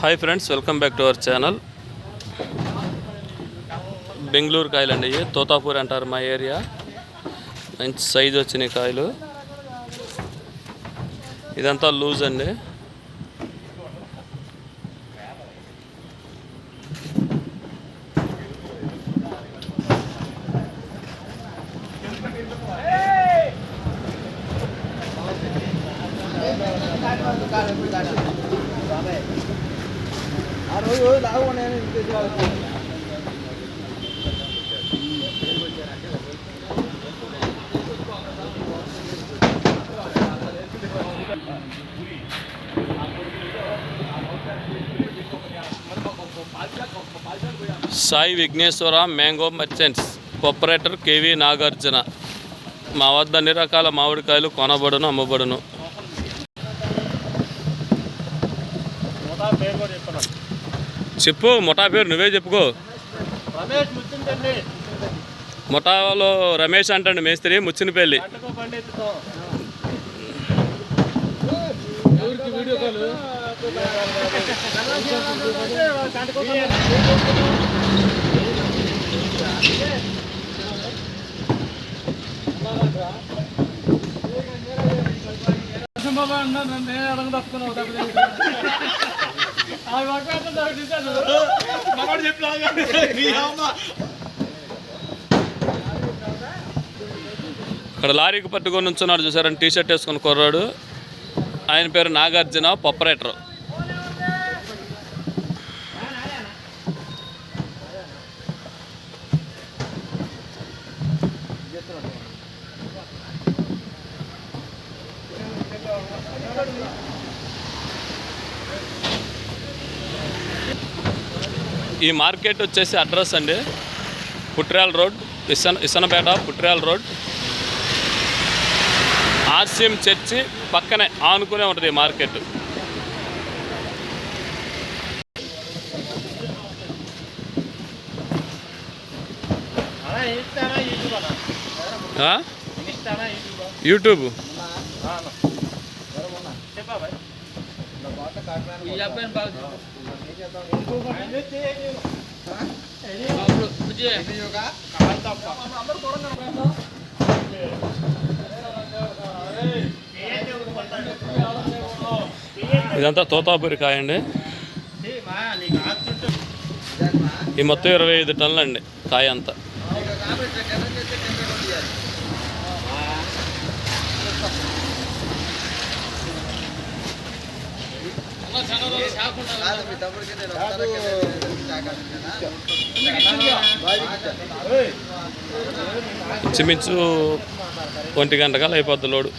Hi friends welcome back to our channel Bengaluru కాయలు అండి ఇవి. తోతాపూర్ అంటారు మా ఏరియా. మంచి సైజు వచ్చినాయి కాయలు. ఇదంతా లూజ్ అండి. ఆ Sai Vighneswara mango merchants operator KV Nagarjuna. మా వద్ద అన్ని రకాల మామిడికాయలు కొనబడును అమ్మబడును. పేరు కూడా చెప్పు ముఠా పేరు నువ్వే చెప్పుకో. ముఠాలో రమేష్ అంటాడు మేస్త్రి ముచ్చినపల్లి బాబా అన్నా ఇక్కడ లారీకి పట్టుకొని నుంచున్నాడు చూసారని టీ షర్ట్ వేసుకొని కుర్రాడు. ఆయన పేరు నాగార్జున ఆపరేటర్ ఈ మార్కెట్ వచ్చేసి అడ్రస్ అండి. Putral road ఇసన Isanapeta Putral road. RCM church పక్కనే ఆనుకునే ఉంటుంది ఈ మార్కెట్. యూట్యూబ్ అన్న ఆ? ఇస్తానా యూట్యూబ్ యూట్యూబ్ చెప్పా భాయ్ ఈ అబ్బాయిని బాగా ఇదంతా తోతాపూరి కాయ అండి ఈ మొత్తం ఇరవై ఐదు టన్నులు అండి కాయ అంతా. ఇంచుమించు ఒంటి గంటకాలు అయిపోద్ది లోడు.